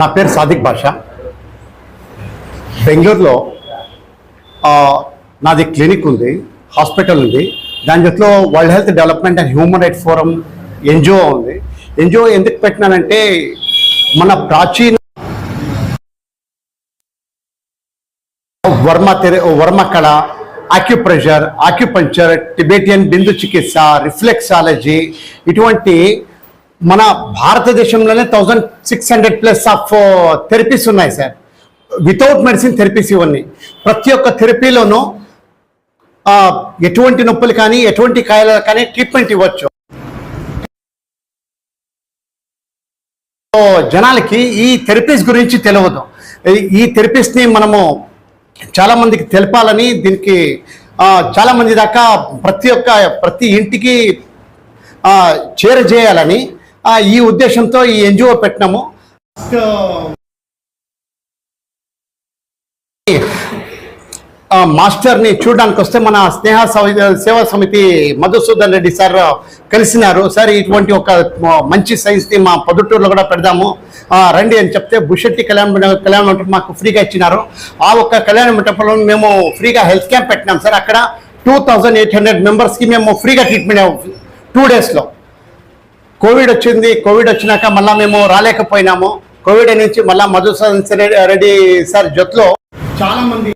నా పేరు సాదిక్ బాషా. బెంగళూరులో నాది క్లినిక్ ఉంది హాస్పిటల్ ఉంది. దాని జట్లో world health development and human right forum NGO ఉంది. ఎన్జిఓ ఎందుకు పెట్టినానంటే మన ప్రాచీన వర్మ తెర వర్మ కళ ఆక్యుప్రెషర్ ఆక్యుపంచర్ టిబెటియన్ బిందు చికిత్స రిఫ్లెక్సాలజీ ఇటువంటి మన భారతదేశంలోనే thousand six hundred plus of therapies ఉన్నాయి సార్. వితౌట్ మెడిసిన్ థెరపీస్ ఇవన్నీ ప్రతి ఒక్క థెరపీలోనూ ఎటువంటి నొప్పులు కానీ ఎటువంటి కాయలు కానీ ట్రీట్మెంట్ ఇవ్వచ్చు. సో జనాలకి ఈ థెరపీస్ గురించి తెలియదు ఈ- థెరపీస్ని మనము చాలా మందికి తెలపాలని దీనికి చాలామంది దాకా ప్రతి ఒక్క ప్రతి ఇంటికి చేరజేయాలని ఈ ఉద్దేశంతో ఈ ఎన్జిఓ పెట్టినాము మాస్టర్ని చూడడానికి వస్తే మన స్నేహ సేవా సమితి మధుసూదన్ రెడ్డి సార్ కలిసినారు. సార్ ఇటువంటి ఒక మంచి సైన్స్ని మా పొద్దుటూరులో కూడా పెడదాము. రండి అని చెప్తే బుషెట్టి కళ్యాణ మండపం కళ్యాణ మంటపం మాకు ఫ్రీగా ఇచ్చినారు. ఆ ఒక్క కళ్యాణ మంటపంలో మేము ఫ్రీగా హెల్త్ క్యాంప్ పెట్టినాం. సార్ అక్కడ టూ థౌజండ్ ఎయిట్ హండ్రెడ్ మెంబర్స్కి మేము ఫ్రీగా ట్రీట్మెంట్ టూ డేస్లో. కోవిడ్ వచ్చింది కోవిడ్ వచ్చినాక మళ్ళీ మేము రాలేకపోయినాము. కోవిడ్ నుంచి మళ్ళీ మధుసూదన్ రెడ్డి సార్ జొత్లో చాలా మంది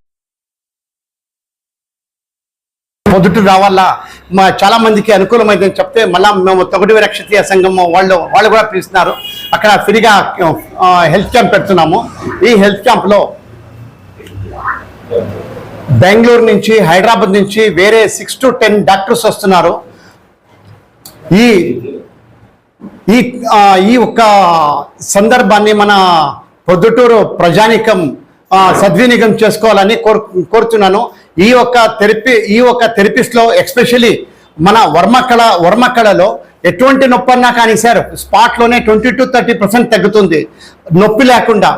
పొద్దుట రావాలా మా చాలా మందికి అనుకూలమైందని చెప్తే మళ్ళా మేము తొగటి రక్షతీయ సంఘం వాళ్ళు వాళ్ళు కూడా పిలుస్తున్నారు. అక్కడ ఫ్రీగా హెల్త్ క్యాంప్ పెడుతున్నాము. ఈ హెల్త్ క్యాంప్లో బెంగళూరు నుంచి హైదరాబాద్ నుంచి వేరే సిక్స్ టు టెన్ డాక్టర్స్ వస్తున్నారు. ఈ ఈ ఈ ఒక్క సందర్భాన్ని మన పొద్దుటూరు ప్రజానికం సద్వినియోగం చేసుకోవాలని కోరు కోరుతున్నాను ఈ ఒక్క థెరపీ ఈ ఒక్క థెరపిస్ట్లో ఎక్స్పెషలీ మన వర్మకళ వర్మకళలో ఎటువంటి నొప్పి అన్నా కానీ సార్ స్పాట్లోనే ట్వంటీ టు థర్టీ పర్సెంట్ తగ్గుతుంది. నొప్పి లేకుండా.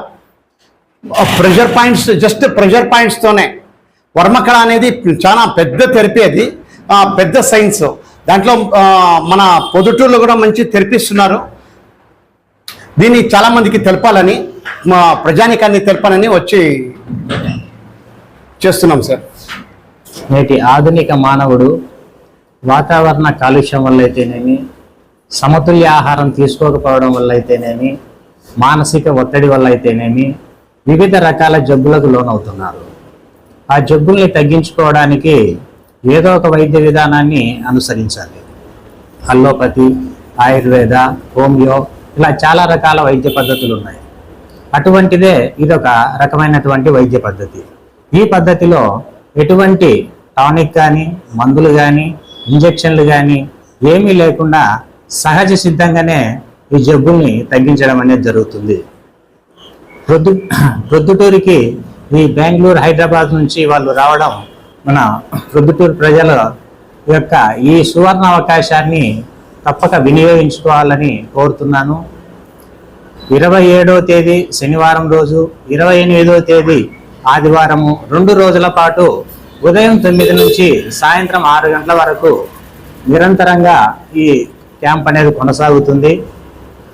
ప్రెషర్ పాయింట్స్ జస్ట్ ప్రెషర్ పాయింట్స్తోనే. వర్మకళ అనేది చాలా పెద్ద థెరపీ అది. పెద్ద సైన్స్. దాంట్లో మన పొదుటూరులో కూడా మంచి తెరిపిస్తున్నారు. దీన్ని చాలామందికి తెలపాలని మా ప్రజానికాన్ని తెలపాలని వచ్చి చేస్తున్నాం సార్. నేటి ఆధునిక మానవుడు వాతావరణ కాలుష్యం వల్ల అయితేనేమి సమతుల్య ఆహారం తీసుకోకపోవడం వల్ల అయితేనేమి మానసిక ఒత్తిడి వల్ల అయితేనేమి వివిధ రకాల జబ్బులకు లోనవుతున్నారు. ఆ జబ్బుల్ని తగ్గించుకోవడానికి ఏదో ఒక వైద్య విధానాన్ని అనుసరించాలి. అల్లోపతి ఆయుర్వేద హోమియో ఇలా చాలా రకాల వైద్య పద్ధతులు ఉన్నాయి అటువంటిదే ఇదొక రకమైనటువంటి వైద్య పద్ధతి. ఈ పద్ధతిలో ఎటువంటి టానిక్ కానీ మందులు కానీ ఇంజెక్షన్లు కానీ ఏమీ లేకుండా సహజ సిద్ధంగానే ఈ జబ్బుల్ని తగ్గించడం అనేది జరుగుతుంది. ప్రొద్దు ప్రొద్దుటూరికి ఈ బెంగళూరు హైదరాబాద్ నుంచి వాళ్ళు రావడం మన ప్రొద్దుటూరు ప్రజల యొక్క ఈ సువర్ణ అవకాశాన్ని తప్పక వినియోగించుకోవాలని కోరుతున్నాను. ఇరవై ఏడవ తేదీ శనివారం రోజు ఇరవై ఎనిమిదవ తేదీ ఆదివారము రెండు రోజుల పాటు ఉదయం తొమ్మిది నుంచి సాయంత్రం ఆరు గంటల వరకు నిరంతరంగా ఈ క్యాంప్ అనేది కొనసాగుతుంది.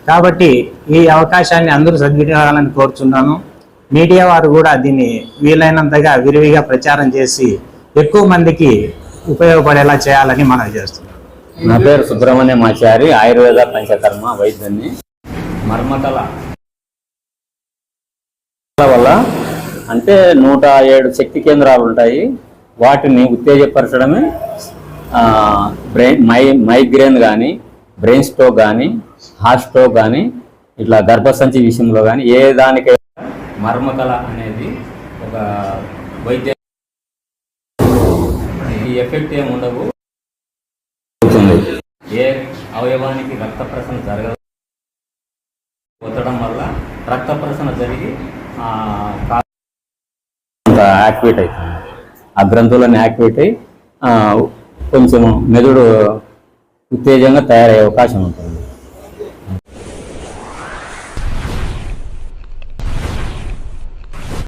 కాబట్టి ఈ అవకాశాన్ని అందరూ సద్వినియోగాలని కోరుచున్నాను. మీడియా వారు కూడా దీన్ని వీలైనంతగా విరివిగా ప్రచారం చేసి ఎక్కువ మందికి ఉపయోగపడేలా చేయాలని మనం చేస్తున్నాం. నా పేరు సుబ్రహ్మణ్యమాచారి ఆయుర్వేద పంచకర్మ వైద్యుని మర్మటల వల్ల అంటే నూట ఏడు శక్తి కేంద్రాలు ఉంటాయి. వాటిని ఉత్తేజపరచడమే బ్రెయిన్ మై మైగ్రేన్ కానీ బ్రెయిన్ స్ట్రోక్ కానీ హార్ట్ స్ట్రోక్ కానీ ఇట్లా గర్భసంచి విషయంలో కానీ ఏ దానికైనా మర్మకళ అనేది ఒక వైద్య ఎఫెక్ట్ ఏమి ఉండవు. ఏ అవయవానికి రక్త ప్రసరణ జరగదు ఒత్తడం వల్ల రక్త ప్రసరణ జరిగి యాక్టివేట్ అవుతుంది ఆ గ్రంథులన్నీ యాక్టివేట్ అయ్యి ఆ, కొంచెం మెదడు ఉత్తేజంగా తయారయ్యే అవకాశం ఉంటుంది.